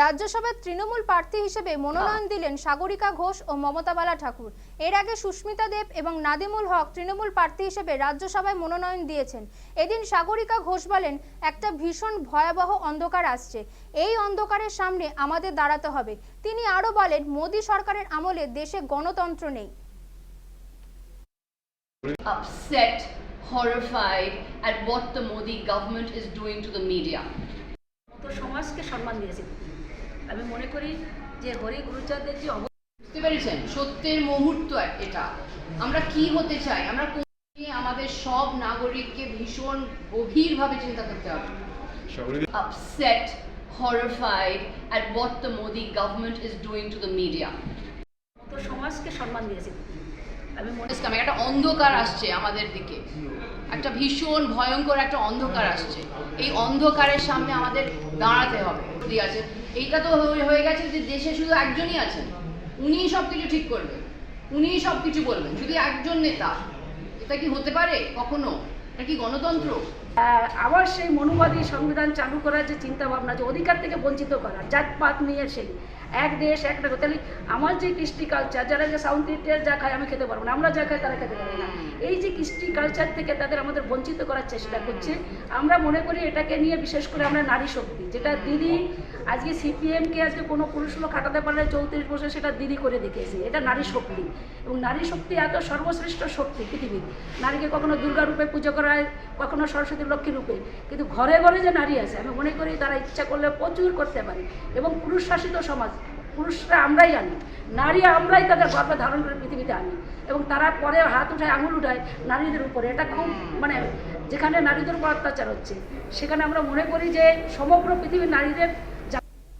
রাজ্যসভার তৃণমূল প্রার্থী হিসেবে মনোনয়ন দিলেন সাগরিকা ঘোষ ও মমতা বালা ঠাকুর। এর আগে সুস্মিতা দেব এবং নাদিমুল হক তৃণমূল প্রার্থী হিসেবে রাজ্যসভায় মনোনয়ন দিয়েছেন। এদিন সাগরিকা ঘোষ বলেন একটা ভীষণ ভয়াবহ অন্ধকার আসছে। এই অন্ধকারের সামনে আমাদের দাঁড়াতে হবে। তিনি আরও বলেন মোদী সরকারের আমলে দেশে গণতন্ত্র নেই। Upset, horrified at what the Modi government is doing to the media. সমাজকে সম্মান দিয়েছে। আমি মনে করি যে হরি গুরুচাঁদের যে বুঝতে পেরেছেন? সত্যের মুহূর্ত এটা। আমরা কি হতে চাই? আমরা আমাদের সব নাগরিককে ভীষণ গভীরভাবে চিন্তা করতে হবে। Upset horrified at what the Modi government is doing to the media তো সমাজকে সম্মান দিয়েছে। আমি মনে ইসলামে একটা অন্ধকার আসছে আমাদের দিকে। একটা ভীষণ ভয়ঙ্কর একটা অন্ধকার আসছে। এই অন্ধকারের সামনে আমাদের দাঁড়াতে হবে আছে? এইটা তো হয়ে- গেছে যে দেশে শুধু একজনই আছেন। উনিই সব কিছু ঠিক করবেন। উনিই সব কিছু বলবেন। শুধু একজন নেতা। এটা কি হতে পারে কখনো? এটা কি গণতন্ত্র? আবার সেই মনুবাদী সংবিধান চালু করার যে চিন্তা ভাবনা যে অধিকার থেকে বঞ্চিত করা, জাতপাত নিয়ে সেই এক দেশ এক নাগরিক। তাহলে আমার যে কৃষ্টি কালচার যারা যে সাউথ ইন্ডিয়ার যা খায় আমি খেতে পারব না। আমরা যা খাই তারা খেতে পারব না। এই যে কৃষ্টি কালচার থেকে তাদের আমাদের বঞ্চিত করার চেষ্টা করছে আমরা মনে করি এটাকে নিয়ে বিশেষ করে আমরা নারী শক্তি যেটা দিদি আজকে সিপিএমকে আজকে কোনো পুরুষ লোক হাঁটাতে পারলে চৌত্রিশ বছর সেটা দিদি করে দেখিয়েছে। এটা নারী শক্তি। এবং নারী শক্তি এত সর্বশ্রেষ্ঠ শক্তি পৃথিবীর। নারীকে কখনো দুর্গা রূপে পুজো করা হয় কখনো সরস্বতী লক্ষ্মী রূপে। কিন্তু ঘরে ঘরে যে নারী আছে আমি মনে করি তারা ইচ্ছা করলে প্রচুর করতে পারে। এবং পুরুষ শাসিত সমাজ পুরুষরা আমরাই আনি, নারী আমরাই তাদের গর্ভে ধারণ করে পৃথিবীতে আনি এবং তারা পরে হাত উঠায়, আঙুল উঠায় নারীদের উপরে। এটা খুব মানে যেখানে নারীদের উপর অত্যাচার হচ্ছে, সেখানে আমরা মনে করি যে সমগ্র পৃথিবীর নারীদের